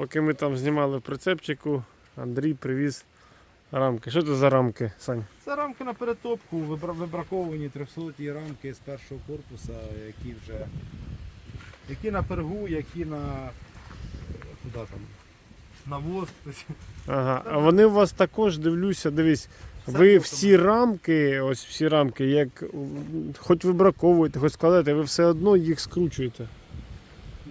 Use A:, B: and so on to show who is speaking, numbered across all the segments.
A: Поки ми там знімали в прицепчику, Андрій привіз рамки. Що це за рамки, Сань?
B: Це рамки на перетопку, вибраковані 300 рамки з першого корпуса, які вже які на пергу, які на куди там? На воз.
A: Ага. А вони у вас також дивлюся, дивись.
B: Все
A: Ви всі рамки, ось всі рамки, як хоч вибраковуєте, хоч складаєте, ви все одно їх скручуєте.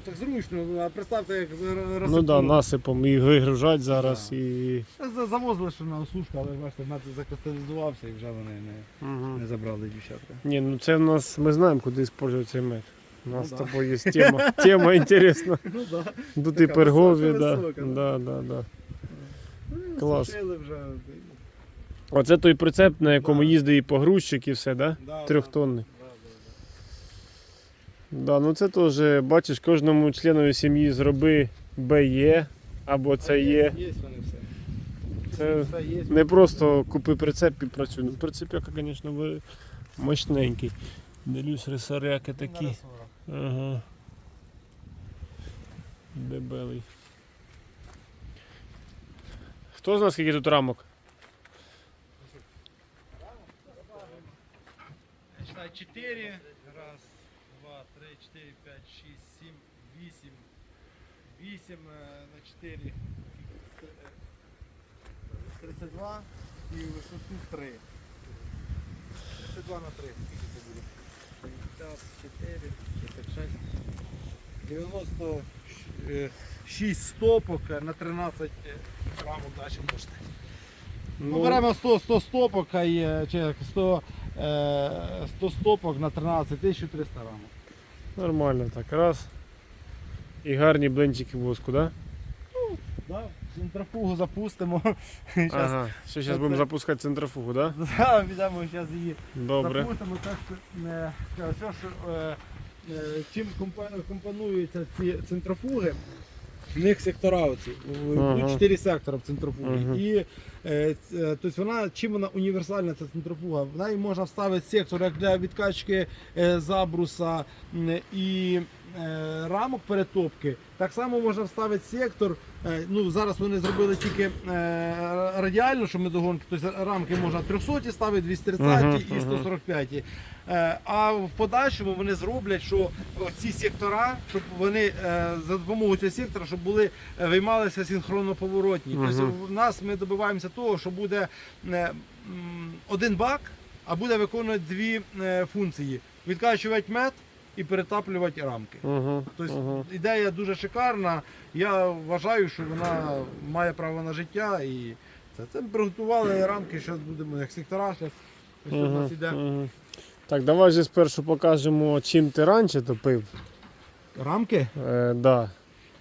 B: Ну, так зручно, ну, а представте, як розсипнуло.
A: Ну так, да, насипом і вигружать зараз
B: Да.
A: і.
B: Завозили ще на осушку, але бачите, метод закристалізувався і вже вони не,
A: Угу.
B: не забрали дівчатка.
A: Ні, ну це в нас, ми знаємо, куди цей мед. У нас
B: Ну
A: з
B: да.
A: тобою є тема. Тема інтересна.
B: Ну да.
A: І
B: Така
A: пергові, да. Да, да, да. Клас.
B: Вже.
A: Оце той прицеп, на якому
B: Да.
A: їздить і погрузчик, і все, да?
B: Да,
A: Трьохтонний.
B: Да, да,
A: ну це теж, бачиш, кожному членові сім'ї зроби БЕ або це є.
B: Є вони все.
A: Це не просто купи прицеп і працюй. Ну, прицепяка, звісно, ви мощненький. Дивлюсь, рисаряки такі. Ага. Дебелий. Хто знає, скільки тут рамок?
B: Считай 8 е, на 4 32 і висоту 3. 32 на 3. Скільки це буде? 54, 56. 96 стопок е, на 13 рамок далі можете. Ну, беремо 100 100 стопок, а є, 100, 100 е, стопок на 13 1300 рамок.
A: Нормально так. Раз. І гарні блинчики в воску, да?
B: Да? Центрофугу запустимо.
A: Ага. Що зараз будемо запускати центрофугу, да?
B: да, підемо зараз її
A: Добре.
B: запустимо. Так, що, е, все, що, е, е, чим компонуються ці центрофуги, в них сектора оці.
A: Ага.
B: Тут 4 сектора в центрофугі.
A: Ага.
B: І е, тобто вона, чим вона універсальна, ця центрофуга? В неї можна вставити сектор як для відкачки е, забруса м, і е, рамок перетопки. Так само можна вставити сектор. е, ну, зараз вони зробили тільки е, радіально, що ми догонки, тобто рамки можна 300 ставити, 230
A: Ага,
B: і
A: ага.
B: 145. Е, а в подальшому вони зроблять, що ці сектора, щоб вони е, за допомогою цього сектора, щоб були е, виймалися синхронно поворотні. Тобто в нас ми добиваємося того, що буде е, один бак, а буде виконувати дві е, функції: відкачувати мед і перетаплювати рамки.
A: Угу.
B: Тобто
A: Угу.
B: ідея дуже шикарна. Я вважаю, що вона має право на життя і це, це ми приготували рамки, зараз будемо як сектора. Зараз ось тут у нас іде
A: Угу. Так, давай же спершу покажемо, чим ти раніше топив.
B: рамки.
A: Е, да.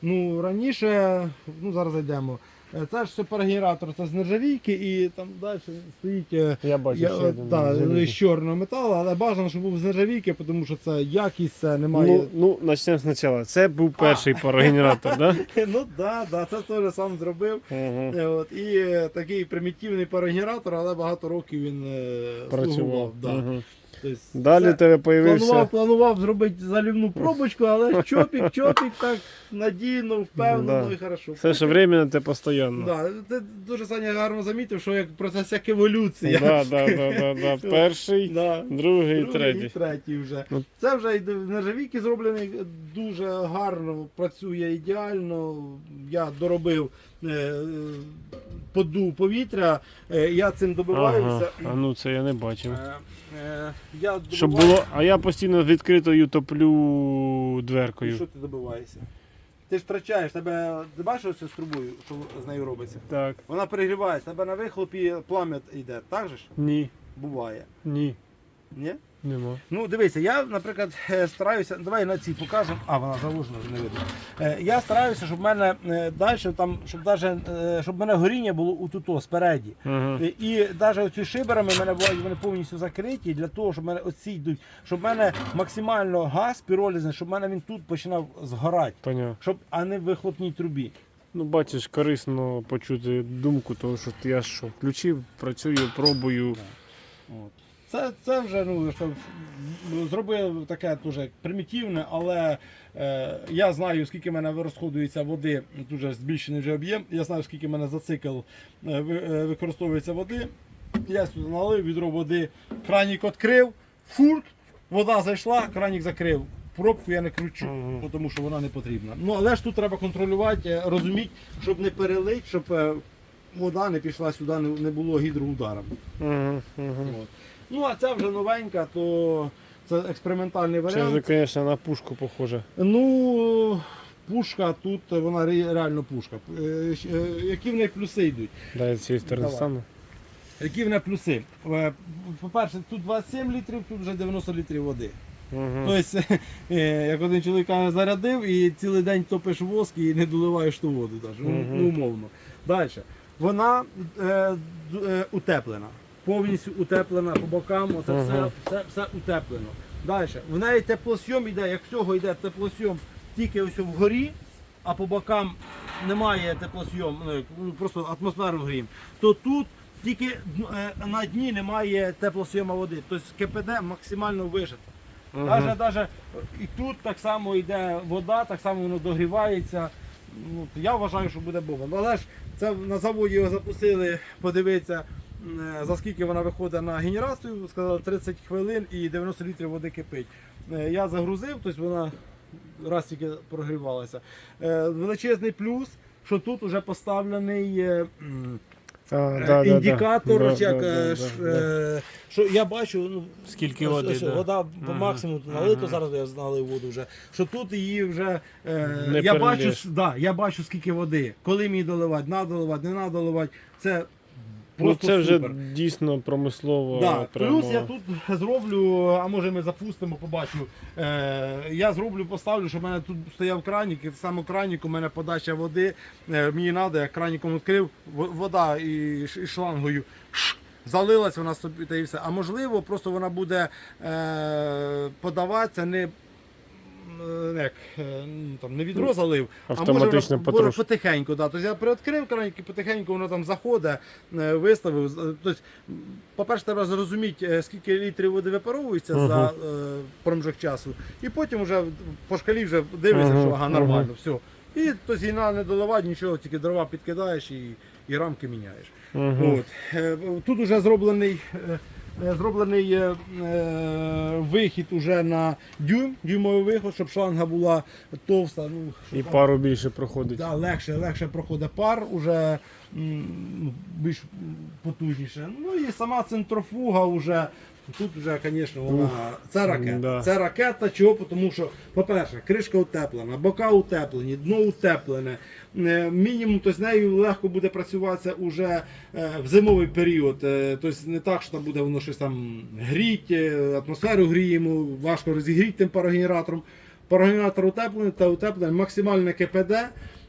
B: Ну, раніше, ну зараз зайдемо. Е, Це ж супергенератор, це з нержавійки і там далі стоїть е,
A: Я бачу
B: я,
A: ще
B: е,
A: один.
B: та,
A: залізний.
B: з чорного металу, але бажано, щоб був з нержавійки, тому що це якість, це немає.
A: Ну, ну, почнемо спочатку. Це був перший парогенератор, да?
B: Ну да, да, це теж сам зробив. Е, От, і е, такий примітивний парогенератор, але багато років він е,
A: Працював.
B: слугував. Да.
A: Угу.
B: Тобто,
A: Далі
B: це-
A: тебе появився.
B: Планував, планував зробити залівну пробочку, але чопік, чопік, так надійно, впевнено
A: Да.
B: і хорошо.
A: Все, що временно, те постійно.
B: Да, ти дуже Саня гарно замітив, що як процес як еволюція.
A: Да, да, да, да, да. Перший,
B: Да.
A: другий,
B: Другий
A: третій.
B: і третій вже.
A: Ну.
B: Це вже і нержавійки зроблений дуже гарно, працює ідеально. Я доробив е, е, подув повітря, е, я цим добиваюся.
A: Ага. А ну це я не бачив.
B: Е, я
A: Щоб було, а я постійно відкритою топлю
B: І
A: дверкою.
B: що ти добиваєшся? Ти ж втрачаєш, тебе ти бачиш оцю з трубою, що з нею робиться?
A: Так.
B: Вона перегрівається, тебе на вихлопі плам'я йде, так же ж?
A: Ні,
B: Буває.
A: ні,
B: Ні?
A: нема.
B: Ну дивися, я, наприклад, е, стараюся. Давай на цій покажемо. А, вона заложена, не видно. Е, Я стараюся, щоб в мене далі там, щоб даже, е, щоб в мене горіння було утуто спереді.
A: Ага.
B: Е, І навіть оці шиберами в мене бувають вони повністю закриті для того, щоб в мене оці йдуть, щоб в мене максимально газ піролізний, щоб в мене він тут починав згорати,
A: Поняв.
B: щоб а не в вихлопній трубі.
A: Ну, бачиш, корисно почути думку, того, що я що, включив, працюю, пробую.
B: От. Це, це вже ну, що, ну, зробив таке дуже примітивне, але е, я знаю, скільки в мене розходується води, дуже збільшений вже об'єм. Я знаю, скільки в мене за цикл е, е, використовується води. Я сюди налив відро води, кранік відкрив, фурт, вода зайшла, кранік закрив. Пробку я не кручу,
A: Мгм.
B: тому що вона не потрібна. Ну але ж тут треба контролювати, е, розуміти, щоб не перелить, щоб е, вода не пішла сюди, не, було гідроударом.
A: Угу.
B: От. Ну а ця вже новенька, то це експериментальний
A: Це
B: варіант.
A: вже, звісно, на пушку похоже.
B: Ну, пушка тут вона реально пушка. Е, е, Які в неї плюси йдуть?
A: Дай з цієї сторони стану.
B: Які в неї плюси? Е, По-перше, тут 27 літрів, тут вже 90 літрів води.
A: Угу.
B: Тобто, як один чоловік каже, зарядив і цілий день топиш воск і не доливаєш ту воду. Ну,
A: Мгм.
B: ну, умовно. Далі. Вона е, е, утеплена. Повністю утеплена по бокам, оце
A: Мгм.
B: все, все, все утеплено. Далі. В неї теплосйом йде, як всього йде теплосйом тільки ось вгорі, а по бокам немає теплосйом, ну, ну, просто атмосферу грім. То тут тільки е, на дні немає теплосйома води. Тобто КПД максимально вижито. Даже, даже і тут так само йде вода, так само воно догрівається. Ну, я вважаю, що буде бомба. Ну, Але ж це на заводі його запустили, подивитися, за скільки вона виходить на генерацію. Сказали 30 хвилин і 90 літрів води кипить. Е, Я загрузив, тобто вона раз тільки прогрівалася. Е, Величезний плюс, що тут вже поставлений. е,
A: А,
B: е,
A: да, да, да.
B: індикатор,
A: Да,
B: як,
A: да,
B: е, ш-
A: да, да.
B: е, що я бачу, ну,
A: Скільки
B: ось-
A: води,
B: ось
A: да.
B: вода по
A: Мгм,
B: максимуму налито,
A: мгм.
B: зараз я налив воду вже. Що тут її вже. Е,
A: Не
B: я, бачу, да, я бачу, скільки води, коли мені доливати, надо доливати, не надо доливати. Це
A: Ну,
B: просто
A: це вже
B: супер.
A: дійсно промислово.
B: Да.
A: прямо.
B: Плюс я тут зроблю, а може ми запустимо, побачу. Е, я зроблю, поставлю, щоб в мене тут стояв кранік, і саме кранік у мене подача води. Е, мені треба, я краніком відкрив, вода і, і шлангою. Залилась вона собі та і все. А можливо, просто вона буде е, подаватися не, як, е, ну, там, не відро залив,
A: Автоматично
B: а може вона потихеньку. Да. Тобто я приоткрив кранік і потихеньку воно там заходить, е, виставив. Тобто, по-перше, треба зрозуміти, е, скільки літрів води випаровується
A: Мгм.
B: за е, проміжок часу. І потім вже по шкалі вже дивишся,
A: Мгм,
B: що ага, нормально, все. І тобто, і не доливати нічого, тільки дрова підкидаєш і, і рамки міняєш.
A: Мгм.
B: От. Е, Тут вже зроблений, е, е, зроблений е, е, вихід уже на дюйм, дюймовий виход, щоб шланга була товста. Ну, щоб
A: І пару більше проходить.
B: Да, легше, легше проходить пар, уже більш потужніше. Ну і сама центрофуга вже. Тут вже, звісно, вона це ракета.
A: да.
B: Це ракета, чого? Тому що, по-перше, кришка утеплена, бока утеплені, дно утеплене. Е, Мінімум, то з нею легко буде працюватися уже е, в зимовий період. Тобто не так, що там буде воно щось там гріть, е, атмосферу гріємо, важко розігріти тим парогенератором. Парогенератор утеплений та утеплений, максимальне КПД.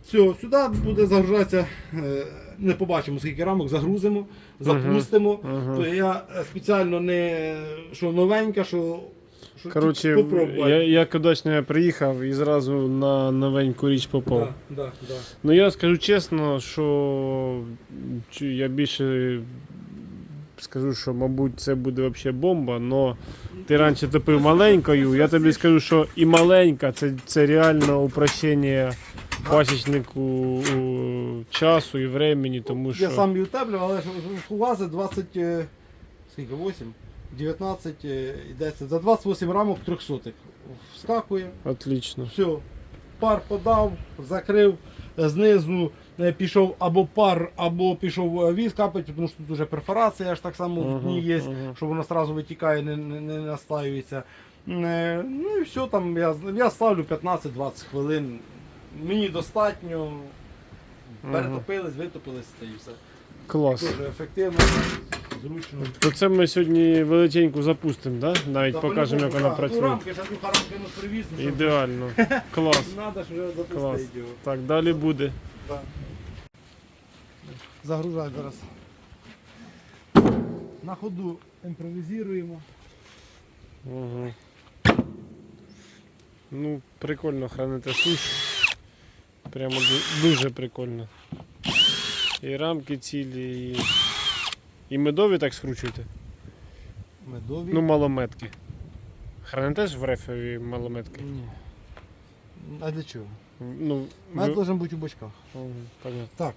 B: Все, сюди буде загружатися, не побачимо скільки рамок, загрузимо, запустимо.
A: Мгм.
B: То я е, спеціально не що новенька, що, що
A: Коротше, я, я я приїхав і зразу на новеньку річ попав.
B: Да, да, да.
A: Ну я скажу чесно, що я більше скажу, що мабуть це буде взагалі бомба, але ти раніше топив маленькою, я тобі скажу, що і маленька це, це реально упрощення пасічнику у, часу і времени, тому що
B: Я сам утеплював, але ж влази 20, е, скільки, 8, 19 е, йдеться. За 28 рамок 300 вскакує.
A: отлично.
B: Все, пар подав, закрив, знизу е, пішов або пар, або пішов віз капати, тому що тут вже перфорація аж так само в дні є, що воно одразу витікає, не, не, не настаюється. Ну і все, там я, я ставлю 15-20 хвилин. Мені достатньо. Перетопились, витопились та і все.
A: Клас.
B: Дуже ефективно, зручно.
A: То це ми сьогодні величеньку запустимо, да? навіть
B: Да,
A: покажемо, як
B: по-любому,
A: вона
B: да.
A: працює.
B: Ну, рамки, ще тут рамки ну, привіз. ну, що
A: Ідеально. Клас.
B: Надо ж вже
A: Клас.
B: запустити його.
A: Так, далі буде.
B: Да. Загружай зараз. На ходу імпровізуємо.
A: Угу. Ну, прикольно храните суш. Прямо дуже прикольно. І рамки цілі, і. І медові так скручуєте.
B: Медові.
A: Ну, малометки. Хранитеш в рефові малометки?
B: Ні. А для чого?
A: Ну,
B: Мед должен бути у бочках.
A: Понятно.
B: Так,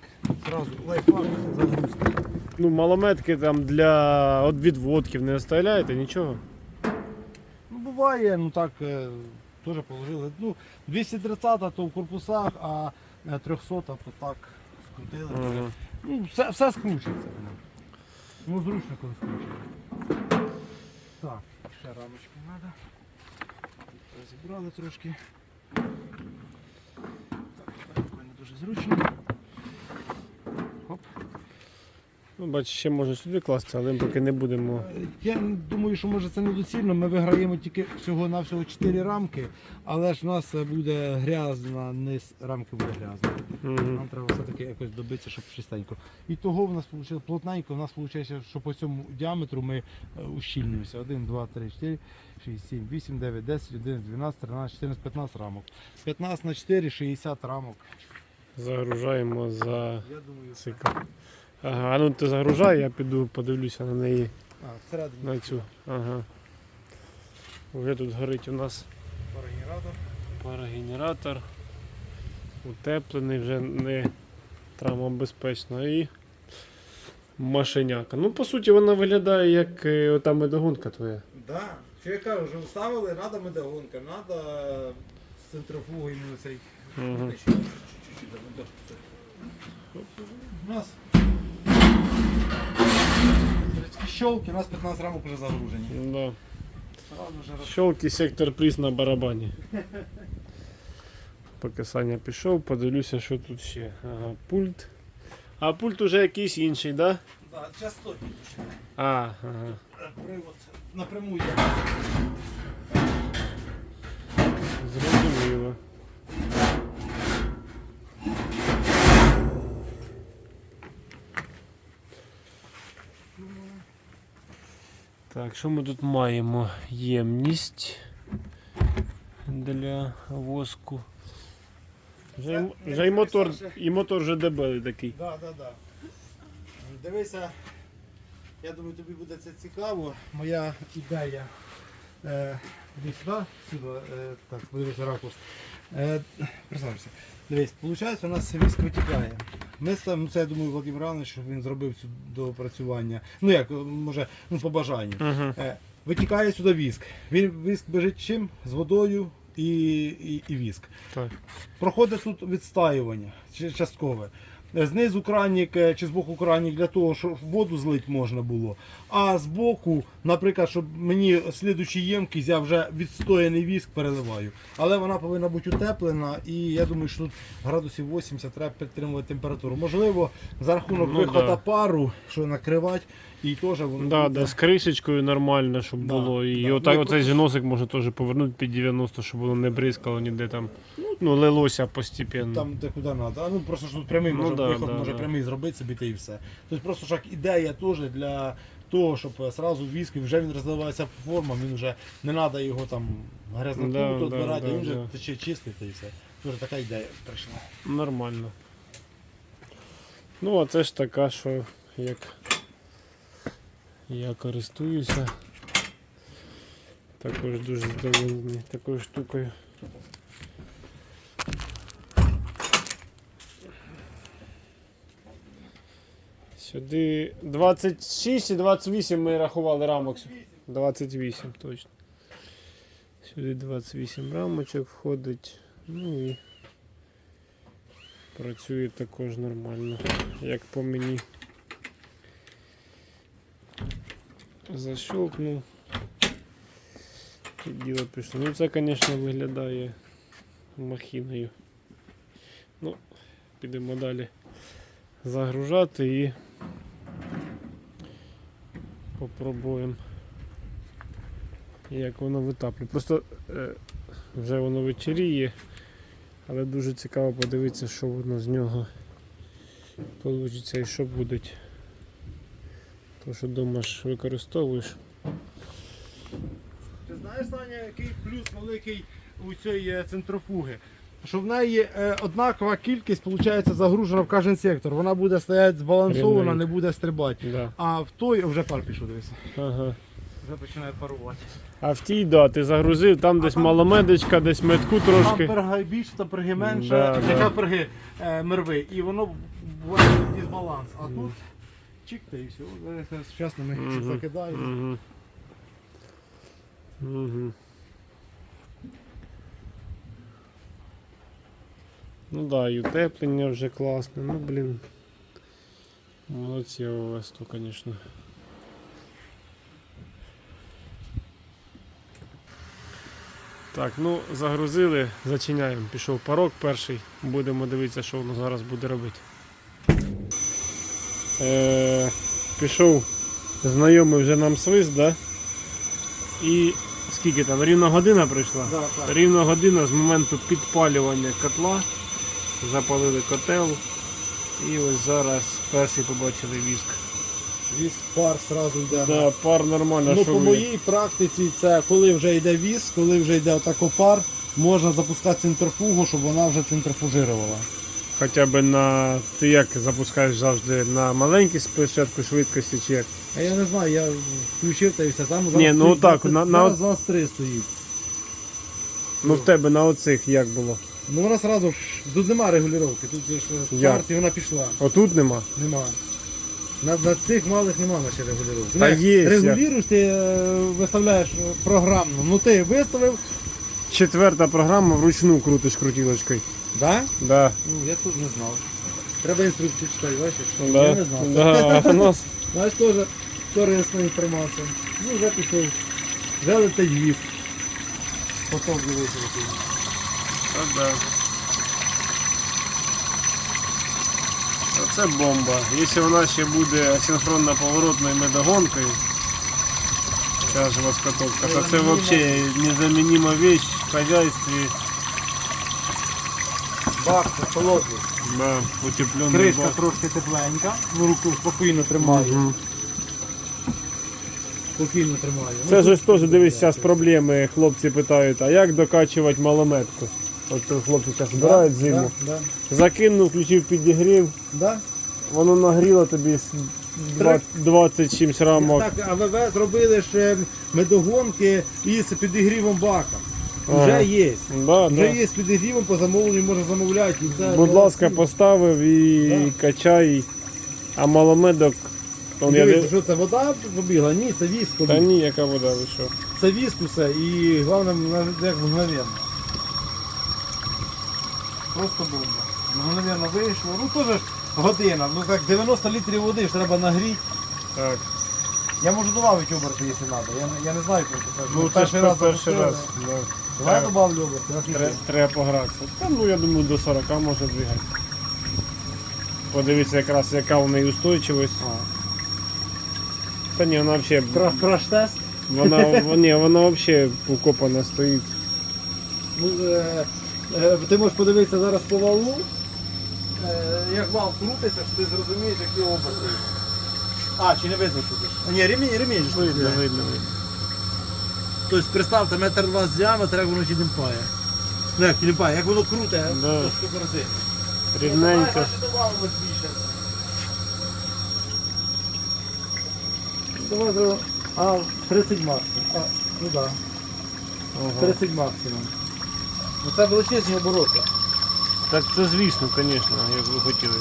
B: сразу лайфхак, загрузка.
A: Ну, малометки там для от відводків не оставляєте, нічого.
B: Ну, буває, ну так, е, теж положили. Ну, 230 то в корпусах, а е, 300 то так скрутили.
A: Ага.
B: Ну, все, все скручується. Ну, зручно, коли скручується. Так, ще рамочки треба. Розібрали трошки. Так, тепер не дуже зручно. Хоп.
A: Ну, бачиш, ще можна сюди класти, але ми поки не будемо.
B: Е, Я думаю, що може це недоцільно. Ми виграємо тільки всього-навсього 4 рамки, але ж в нас е, буде грязна, низ рамки буде грязна.
A: Мгм.
B: Нам треба все-таки якось добитися, щоб чистенько. І того в нас вийшло плотненько, в нас виходить, що по цьому діаметру ми е, ущільнюємося. 1, 2, 3, 4, 6, 7, 8, 9, 10, 11, 12, 13, 14, 15 рамок. 15 на 4, 60 рамок.
A: Загружаємо за цикл. Ага, а ну ти загружай, я піду подивлюся на неї.
B: А, всередині
A: На цю. Ага. Вже тут горить у нас
B: парогенератор.
A: парогенератор. Утеплений вже не травмобезпечно і машиняка. Ну, по суті, вона виглядає як е, ота медогонка твоя.
B: Да. Що я кажу, вже вставили, треба медогонка, треба центрифугу іменно цей.
A: Угу.
B: Ну. У нас щелки, у нас 15 рамок вже загружені.
A: Да.
B: Сразу
A: Щелки сектор приз на барабані. Поки Саня пішов, подивлюся, що тут ще. Ага, пульт. А пульт уже якийсь інший, да?
B: Да, частотні.
A: А, ага.
B: Привод напряму йде.
A: Зрозуміло. Так, що ми тут маємо? Ємність для воску. Вже, й вже і мотор, і мотор вже дебелий такий.
B: Да, да, да. Дивися, я думаю, тобі буде це цікаво. Моя ідея. Е, іди сюди, сюди, е, так, подивися ракурс. Е, Представся. Дивись, виходить, у нас віск витікає. Ми сам, це я думаю, Володимир Іванович, він зробив цю доопрацювання. Ну як, може, ну по бажанню.
A: Угу.
B: Е, Витікає сюди віск. Він віск біжить чим? З водою і, і, і віск.
A: Так.
B: Проходить тут відстаювання часткове. Е, Знизу кранік е, чи з боку кранік для того, щоб воду злить можна було. А з боку, наприклад, щоб мені слідучі ємки, я вже відстояний віск переливаю. Але вона повинна бути утеплена і я думаю, що тут градусів 80 треба підтримувати температуру. Можливо, за рахунок
A: Ну,
B: виходу
A: да.
B: пару, що накривати, і теж воно.
A: Да,
B: буде-
A: да, з кришечкою нормально, щоб
B: Да,
A: було. І
B: да.
A: отак
B: Ну,
A: оцей
B: просто-
A: носик можна теж повернути під 90, щоб воно не бризкало ніде там. Ну, лилося постепенно.
B: Там де куди треба. Ну просто ж тут прямий
A: Ну
B: може
A: да,
B: виход
A: да,
B: може
A: да.
B: прямий зробити собі та і все. Тобто просто ж як ідея теж для того, щоб е, сразу віск, вже він розливається по формам, він вже не треба його там грязноту
A: Да, да,
B: відбирати,
A: да,
B: він вже
A: да.
B: тече чистий та і все. Дуже така ідея прийшла.
A: Нормально. Ну, а це ж така, що як я користуюся. Також дуже задоволений такою штукою. Сюди 26 і 28 ми рахували рамок. 28 точно. Сюди 28 рамочок входить. Ну і Працює також нормально, як по мені. Защелкнув. І діло пішло. Ну це, звісно, виглядає махіною. Ну, підемо далі загружати і попробуємо як воно витаплює. Просто е, вже воно вечеріє. Але дуже цікаво подивитися, що воно з нього вийде і що буде. То, що думаєш, використовуєш.
B: Ти знаєш, Саня, який плюс великий у цієї е, центрофуги? Що в неї е, однакова кількість виходить, загружена в кожен сектор. Вона буде стояти збалансована, не буде стрибати.
A: Да.
B: А в той вже пар пішов, дивися.
A: Ага.
B: вже починає парувати.
A: А в тій, да, ти загрузив, там десь
B: там-
A: маломедичка, десь метку
B: Там
A: трошки.
B: перга більше, там перги менше,
A: Да, да.
B: яка перги е, мерви, і воно вводить дисбаланс. А тут чик та і все. Зараз закидаємо.
A: Угу. Угу. Ну да, і утеплення вже класне. Ну блін. Молодці у вас то, звісно. Так, ну загрузили, зачиняємо. Пішов парок перший. Будемо дивитися, що воно зараз буде робити. Е, пішов знайомий вже нам свист, да? І скільки там? Рівна година пройшла?
B: Да, так.
A: Рівна година з моменту підпалювання котла. Запалили котел. І ось зараз перший побачили віск.
B: Віск пар одразу йде.
A: Да, пар нормально.
B: Ну, по моїй практиці, це коли вже йде віз, коли вже йде отако пар, можна запускати центрифугу, щоб вона вже центрифужирувала.
A: Хоча б на. Ти як запускаєш завжди на маленькій спочатку швидкості чи як?
B: А я не знаю, я включив та і все. Там
A: Ні, ну
B: стоїть
A: так,
B: 20
A: на- на
B: зараз
A: от-
B: 23 стоїть.
A: Ну в тебе на оцих як було?
B: Ну вона одразу, тут нема регулювання, тут же ж
A: Як?
B: старт і вона пішла.
A: Отут нема.
B: Нема. На, на цих малих нема ще регулювання.
A: Та є,
B: Регулюєш, ти е, виставляєш е, програмно. Ну ти виставив,
A: Четверта програма вручну крутиш крутілочкою.
B: Да?
A: Да.
B: Ну я тут не знав. Треба інструкцію читати, бачиш?
A: Да.
B: Я не знав.
A: Да. у нас
B: Знаєш, теж корисна інформація. Ну, вже пішов. Вже летить віз. Поток дивися. який.
A: А, да. Оце бомба. Якщо вона ще буде синхронно поворотною медогонкою, ця ж воскотовка, то це взагалі незамінима вещь в хозяйстві.
B: Бак, холодний.
A: Да, утеплений
B: Кришка
A: бак.
B: трошки тепленька. Ну, руку спокійно тримаю.
A: Мгм.
B: Спокійно тримаю.
A: Це
B: Ну,
A: ж теж дивись, зараз проблеми. Хлопці питають, а як докачувати малометку? От хлопці зараз збирають зиму.
B: Да,
A: Закинув, включив підігрів,
B: да,
A: воно нагріло тобі з два- 20 чимсь рамок.
B: Так, АВВ зробили ще медогонки із підігрівом бака.
A: Ага.
B: Вже є.
A: Да,
B: Вже
A: да.
B: є з підігрівом по замовленню, можна замовляти. І це
A: Будь ласка, поставив і качай. А маломедок. Он я
B: Дивіться,
A: не...
B: що це вода побігла? Ні, це віск.
A: Та
B: побіг.
A: ні, яка вода вийшов.
B: Це віск усе і головне на- як мгновенно. Просто бомба. Мгновенно вийшло. Ну теж година. Ну як 90 літрів води ж треба нагріти.
A: Так.
B: Я можу додати оберти, якщо треба. Я, не- я не знаю, як це.
A: Ну, це ж перший
B: запустили.
A: раз. Да.
B: Давай
A: Треба.
B: добавлю наскільки?
A: Треба погратися. Та ну я думаю до 40 може двигати. Подивіться якраз яка в неї устойчивість. Та ні, вона взагалі.
B: Краш- Краш-тест.
A: Вона, ні, вона взагалі укопана стоїть.
B: Ну, е, е, ти можеш подивитися зараз по валу. Е, як вал крутиться, що ти зрозумієш, які оберти. А, чи не видно туди? Ні, ремінь, ремінь. ж
A: Видно, видно, видно.
B: Тобто представте, метр двадцять діаметр, як воно тіліпає. Ну як тіліпає, як воно круте,
A: Да.
B: то штука рази.
A: Рівненько.
B: Давай, ще добавимо більше. Давай зробимо. А, 30 максимум. А, ну так. Да.
A: Ага.
B: 30 максимум. Ну це величезні обороти.
A: Так це звісно, звісно, як ви хотіли.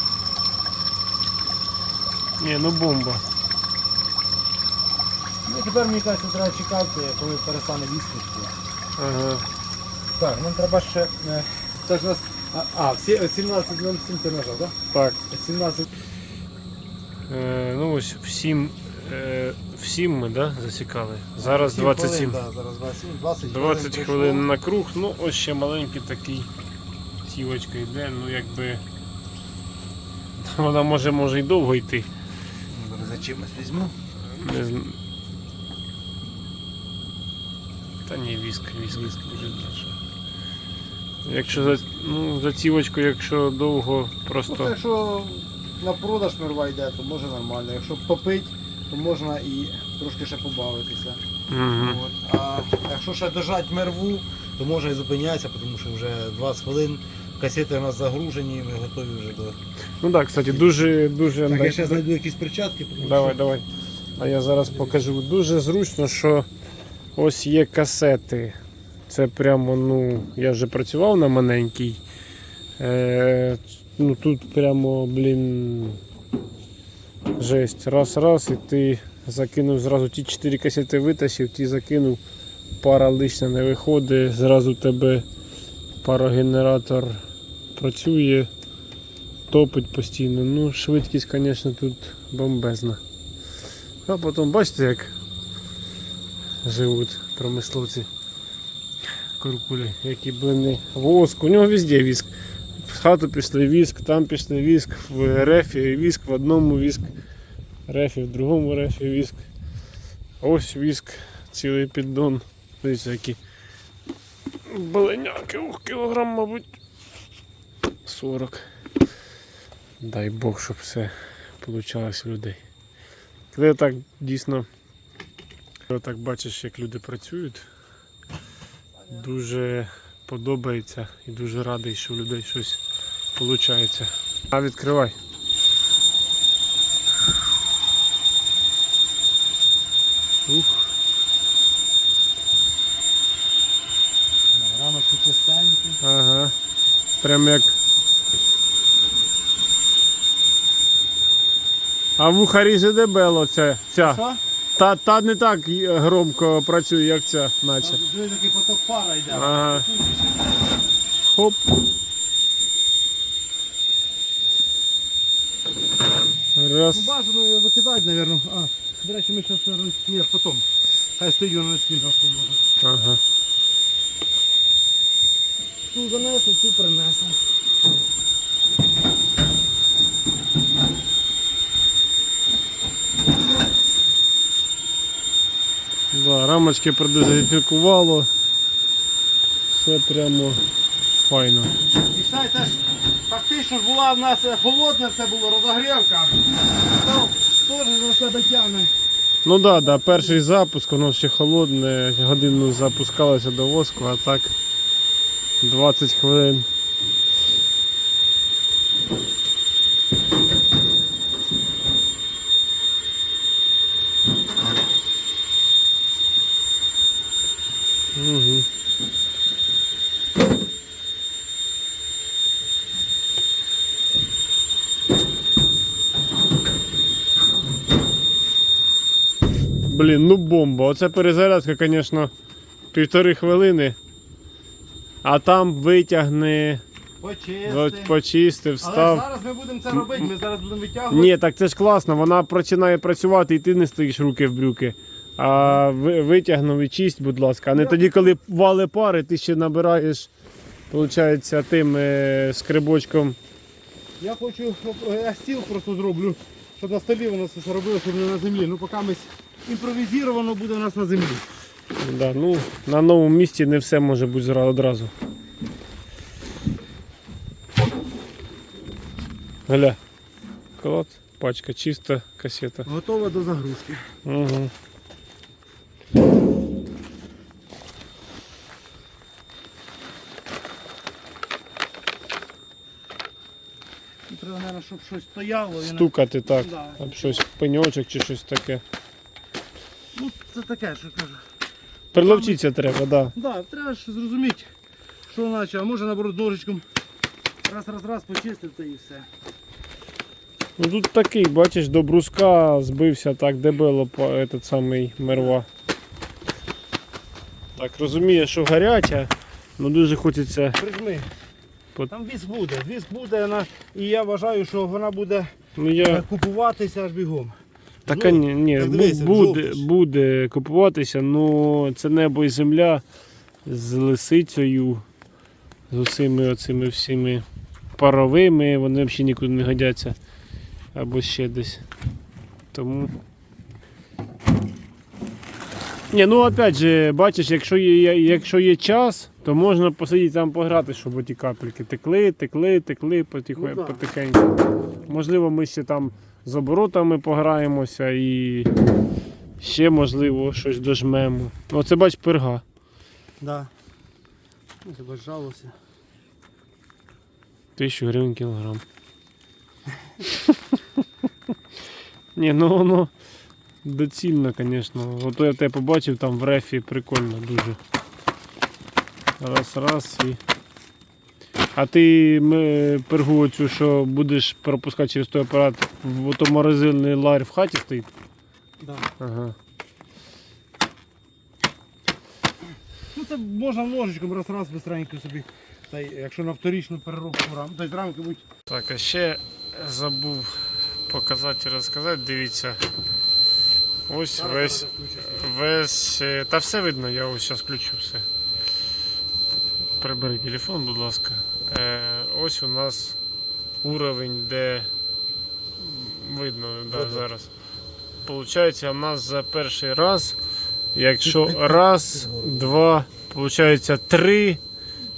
A: Ні, ну бомба.
B: Ну тепер мені кажеться, треба чекати, коли перестане віснути.
A: Ага.
B: Так, нам треба ще. е, Це ж у нас. А, а всі 17 нам ти нажав, так?
A: Так.
B: 17.
A: Е, ну ось всім, е, всім ми да, засікали. Зараз 27.
B: Так, зараз 27, 20,
A: 20
B: пройшло.
A: хвилин на круг, ну ось ще маленький такий цівочка йде, ну якби. Вона може може й довго йти.
B: Зараз за чимось візьму.
A: Не зн... Та ні, віск, віск, віск дуже більше. Якщо за, ну, за цівочку, якщо довго
B: Ну,
A: просто.
B: це якщо на продаж мерва йде, то може нормально. Якщо топить, то можна і трошки ще побавитися.
A: Мгм.
B: От. А якщо ще дожать мерву, то може і зупинятися, тому що вже 20 хвилин касети у нас загружені, і ми готові вже до.
A: Ну так, кстати, дуже дуже.
B: Так, я ще знайду якісь перчатки, тому
A: Давай,
B: що
A: давай. А я зараз покажу. Дуже зручно, що ось є касети. Це прямо, ну, я вже працював на маленькій. Е, ну тут прямо, блін. Жесть. Раз, раз, і ти закинув зразу ті 4 касети витащив, ті закинув, пара лишня не виходить, зразу тебе парогенератор працює, топить постійно. Ну, швидкість, звісно, тут бомбезна. А потім бачите, як живуть промисловці куркулі, які блини. Воск, у нього везде віск. В хату пішли віск, там пішли віск, в рефі віск, в одному віск, рефі, в другому рефі віск. Ось віск, цілий піддон. Дивіться, які Беленяки, ух, кілограм, мабуть. 40. Дай Бог, щоб все вийшло у людей. Коли так дійсно коли так бачиш, як люди працюють, дуже подобається і дуже радий, що у людей щось виходить. А відкривай. Ух,
B: Рамочки чистенькі.
A: ага. Прям як. А вуха ріже дебело це, ця.
B: Що?
A: Та, та не так громко працює, як ця, наче.
B: Диви, такий поток пара йде.
A: Ага. Хоп. Раз.
B: Ну, бажано його викидати, мабуть. А, до речі, ми зараз, ні, потім. Хай стоїть воно на стінку може.
A: Ага.
B: Ту занесли, ту принесли.
A: Да, рамочки продезінфікувало. Все прямо файно.
B: І ще й теж фактично ж була в нас е, холодне, все було розогрівка. Теж за себе тягне.
A: Ну так, да, да, перший запуск, воно ще холодне, годину запускалося до воску, а так 20 хвилин. Угу. Блін, ну бомба. Оце перезарядка, звісно, півтори хвилини. А там витягни,
B: Почисти.
A: от почистив,
B: Але зараз ми будемо це робити, ми зараз будемо витягувати.
A: Ні, так це ж класно, вона починає працювати і ти не стоїш руки в брюки. А витягнув і чисть, будь ласка. А не тоді, коли вали пари, ти ще набираєш, виходить, тим е, скрибочком.
B: Я хочу, я стіл просто зроблю, щоб на столі воно все робило, щоб не на землі. Ну поки ми імпровізовано буде у нас на землі.
A: Да, ну, на новому місці не все може бути одразу. Гля. Клад, пачка, чиста касета.
B: Готова до загрузки.
A: Угу.
B: І Треба, мабуть, щоб щось стояло. і не-
A: Стукати так.
B: Да.
A: Щось, пеньочок чи щось таке.
B: Ну, це таке, що кажу.
A: Приловчитися треба, так. Да.
B: Да, треба ж зрозуміти, що наче, а може наоборот ножичком раз, раз, раз почистив та і все.
A: Ну тут такий, бачиш, до бруска збився так дебело по этот самий мерва. Так, розуміє, що гаряча, але дуже хочеться.
B: Прижми.
A: По-
B: Там віск буде, віск буде, вона, і я вважаю, що вона буде
A: Ну
B: е,
A: я.
B: купуватися аж бігом.
A: Така ні, ні
B: так
A: бу-
B: дивися,
A: буде,
B: жовтий
A: буде купуватися, але це небо і земля з лисицею, з усіми оцими всіми паровими, вони взагалі нікуди не годяться. Або ще десь. Тому. Ні, ну опять же, бачиш, якщо є, якщо є час, то можна посидіти там пограти, щоб оті капельки текли, текли, текли потиху,
B: Ну да.
A: потихеньку. Можливо, ми ще там з оборотами пограємося і ще, можливо, щось дожмемо. Оце бач перга.
B: Да. Ну, тебе.
A: Тисячу гривень кілограм. Ні, ну воно доцільно, звісно. Ото я тебе побачив там в рефі, прикольно дуже. Раз, раз і. А ти пергу оцю, що будеш пропускати через той апарат, в ото морозильний ларь в хаті стоїть?
B: Да.
A: Ага.
B: Ну це можна ложечком раз-раз бистренько собі. Та й якщо на вторічну переробку рам, то й рамки будь.
A: Так, а ще забув показати і розказати, дивіться. Ось весь, весь. е, Та все видно, я ось зараз включу все. Прибери телефон, будь ласка. Е, ось у нас уровень, де видно да, зараз. Получається, у нас за перший раз, якщо раз, два, получається три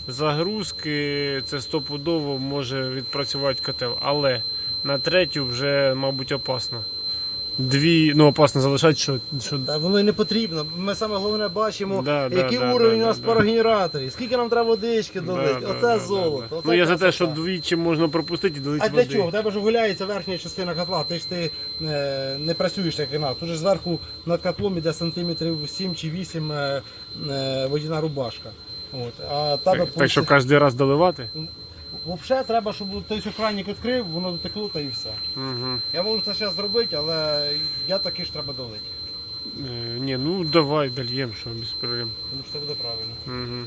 A: загрузки, це стопудово може відпрацювати котел. Але на третю вже, мабуть, опасно. Дві, ну опасно залишати, що, що
C: Та воно і не потрібно. Ми саме головне бачимо,
A: Да, да,
C: який
A: да,
C: уровень
A: да,
C: у нас
A: да,
C: в парогенераторі, скільки нам треба водички долити.
A: да,
C: Оце
A: да,
C: золото.
A: да.
C: оце
A: Ну я за те, що двічі можна пропустити і долити
C: А для
A: води.
C: чого? У тебе ж гуляється верхня частина котла, ти ж ти е, не працюєш як інакше. Тут же зверху над котлом іде сантиметрів 7 чи 8 е, е, водяна рубашка. От. А тебе
A: Так, так що кожен раз доливати?
C: Взагалі треба, щоб той що кранік відкрив, воно дотекло та і все.
A: Угу.
C: Я можу це зараз зробити, але я таки ж треба долити.
A: Е, ні, ну давай дольєм, що без проблем.
C: Тому що це буде правильно.
A: Угу.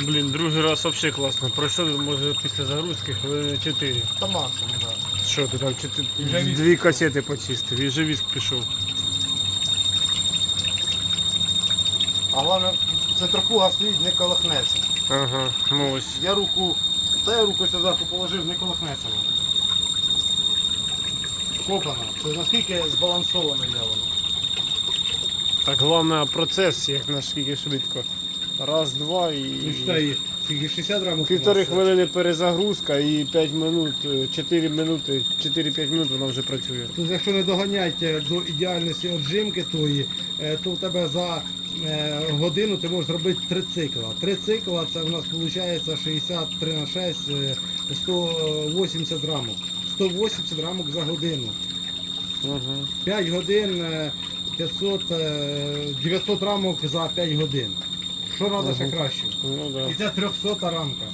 A: Блін, другий раз взагалі класно. Пройшов, може, після загрузки хвилини 4.
C: Та максимум, так.
A: Що ти там
C: віск.
A: дві касети почистив, і віск пішов.
C: А головне, центрофуга стоїть, не колихнеться.
A: Ага, ну ось.
C: Я руку, та я руку сюди зверху положив, не колихнеться воно. Копано. Це наскільки збалансовано йде воно.
A: Так головне процес, як наскільки швидко. Раз, два і.
B: Ну, скільки 60 грамів.
A: Півтори хвилини перезагрузка і 5 минут, 4 минути, 4-5 минут вона вже працює.
B: Тобто, якщо не доганять е, до ідеальності отжимки тої, е, то в тебе за е, годину ти можеш зробити три цикла. Три цикла це у нас виходить 63 на 6, е, 180 рамок. 180 рамок за годину.
A: Угу.
B: 5 годин е, 500, е, 900 рамок за 5 годин. Що треба ще краще?
A: Ну да.
B: І це 300 рамка.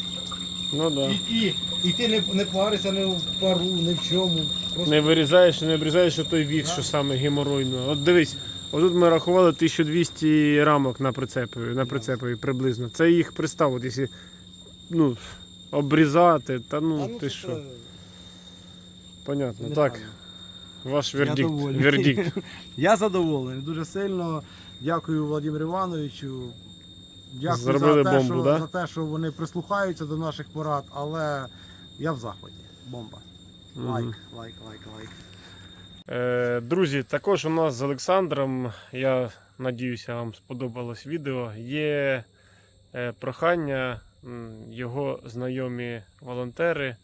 A: Ну да.
B: І, і, і ти не, не паришся ні в пару, ні в чому. Просто
A: Не вирізаєш, не обрізаєш той вік, що саме геморойно. От дивись, отут ми рахували 1200 рамок на прицепі, на прицепові приблизно. Це їх пристав, от якщо ну, обрізати, та ну,
B: Та
A: ти
B: це
A: що, понятно.
B: нереально.
A: Так, ваш вердикт.
B: довольний.
A: вердикт.
B: Я задоволений дуже сильно. Дякую Владимиру Івановичу. Дякую
A: Зробили
B: за, те,
A: бомбу,
B: що,
A: да?
B: за те, що вони прислухаються до наших порад, але я в захваті. Бомба. Лайк, лайк, лайк, лайк.
A: Е, Друзі, також у нас з Олександром, я надіюся, вам сподобалось відео. Є е, прохання, його знайомі волонтери,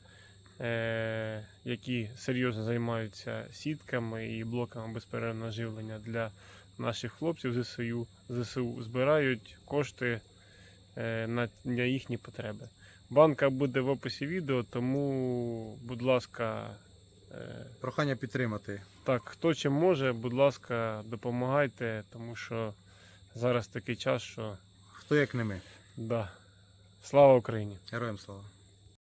A: е, які серйозно займаються сітками і блоками безперервного живлення для наших хлопців ЗСУ, ЗСУ збирають кошти на їхні потреби. Банка буде в описі відео, тому, будь ласка.
C: Прохання підтримати.
A: так, хто чим може, будь ласка, допомагайте, тому що зараз такий час, що
C: Хто як не ми.
A: да. Слава Україні!
C: Героям слава.